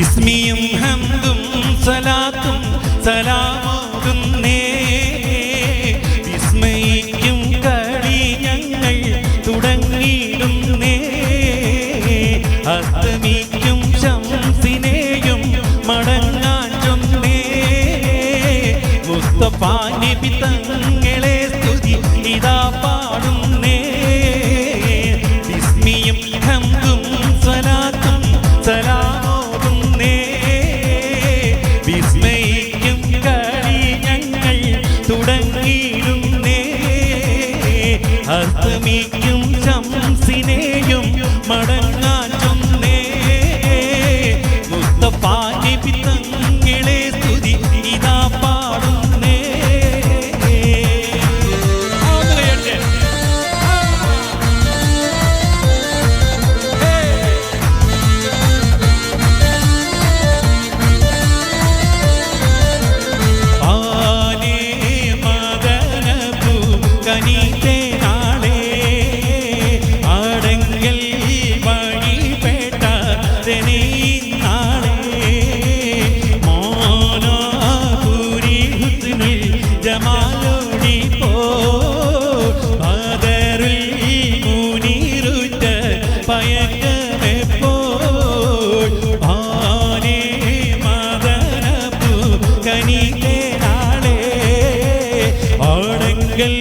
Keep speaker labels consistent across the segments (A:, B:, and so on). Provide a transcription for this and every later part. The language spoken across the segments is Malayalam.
A: ഇസ്മിയും ഹംദും സലാത്തും സലാമോകുന്നേ വിസ്മയിക്കും കളി ഞങ്ങൾ തുടങ്ങിയിടുന്നേ അസ്തമിക്കും ശംസിനെയും മടങ്ങാൻ ചൊന്നേ. മുസ്തഫ നബി സ്തുതി ഇതാ ജമാലോടി പോ. മുനീറുറ്റ പയക്കമെപ്പോൾ ആനേ മദനപു കനീതേ നാളേ. ആടങ്കൽ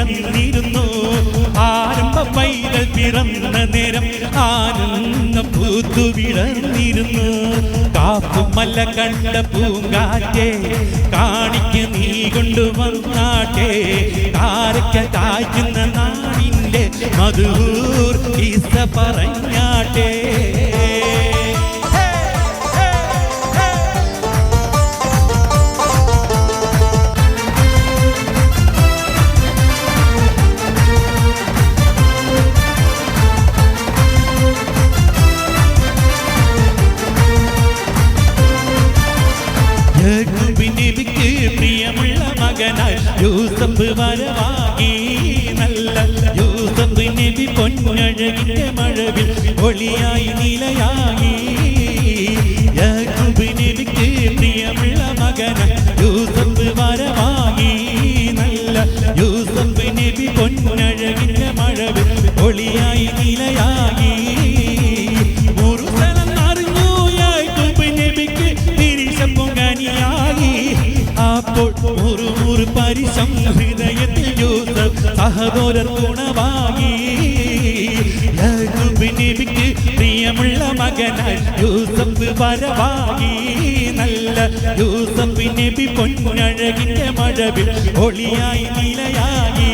A: പിറന്നിരുന്നു ആരംഭ പൈതൽ പിറന്ന നേരം ആനന്ദ പൂത്തു വിടർന്നിരുന്നു കാപ്പുമല്ല കണ്ട പൂങ്കാറ്റേ കാണിക്ക നീ കൊണ്ടുവന്നാട്ടെ. കാരക്ക കായ്ക്കുന്ന നാടിന്റെ മധുർ ഈസ പറഞ്ഞാട്ടെ. യൂസഫ് വരവാകി നല്ല യൂസഫ് നബി പൊന്നഴകിന്റെ മഴവിൽ ഒളിയായി നിലയായി. പരിശം ഹൃദയത്തിൽ യൂസഫ് സഹദോര ഗുണവായി ലഘുബിനിക്ക് പ്രിയമുള്ള മകനായി യൂസഫ് വരവായി നല്ല യൂസഫ് നബി പൊന്നഴകിന്റെ മഴവിൽ ഒളിയായി നിലയായി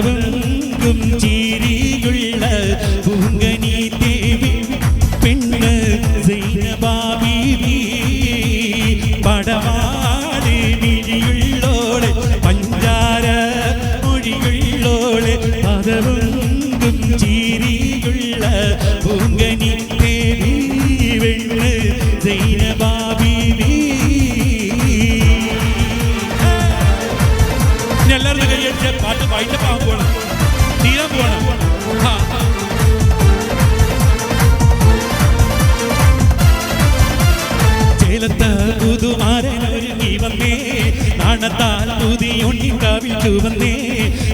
A: പദവെങ്കും ചീരിയുള്ള പൂങ്കനി ദേവി പെണ്ണ് സൈനബാബീവി പടപാട് പിഴിയുള്ളോളെ പഞ്ചാര മൊഴിയുള്ളോളെ പദവെങ്കും ചീരിയുള്ള പൂങ്കനി ദേവി വെണ്ണ് സൈനബാബീവി ഇനി എല്ലാവരും കൈയടിച്ച് പാട്ട് വായിച്ച
B: പുതിയുണ്ണിക്കാവിൽ ചുവന്നേ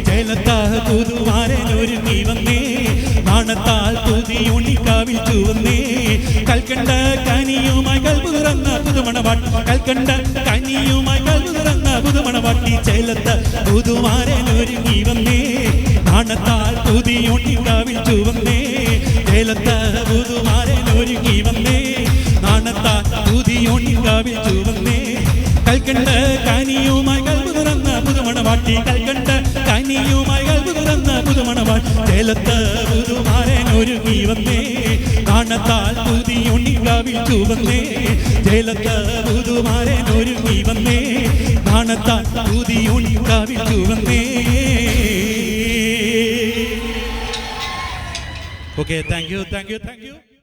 B: ചേലത്താ പുതുമാരൻ ഒരുങ്ങി വന്നേ. നാണത്താൽ പുതിയുണ്ണിക്കാവിൽ ചുവന്നേ. കൽക്കണ്ട കനിയുമായി കൽബ് തുറന്ന പുതുമണവാട്ടി. കൽക്കണ്ട കനിയുമായി കൽബ് തുറന്ന പുതുമണവാട്ടി. ചേലത്ത് പുതുമാരൻ ഒരുങ്ങി വന്നേ. നാണത്താൽ പുതിയുണ്ണിക്കാവിൽ ചുവന്നേ. ചേലത്ത് പുതുമാരൻ ഒരുങ്ങി വന്നേ. നാണത്താൽ പുതിയുണ്ണിക്കാവിൽ ചുവന്നേ. കൽക്കണ്ട കനിയുമായി കൽബ് തുറന്ന പുതുമണവാട്ടി കൽക്കണ്ട കനിയുമായി തുറന്ന പുതുമണവാട്ടി ചേലത്ത് പുതുമാരൻ ഒരുങ്ങി വന്നേ കാണത്താൽ പുതിയുണ്ണിക്കാവിൽ വന്നേ ചേലത്ത് പുതുമാരൻ ഒരുങ്ങി വന്നേ കാണത്താൽ പുതിയുണ്ണിക്കാവിൽ വന്നേ okay thank you thank you thank you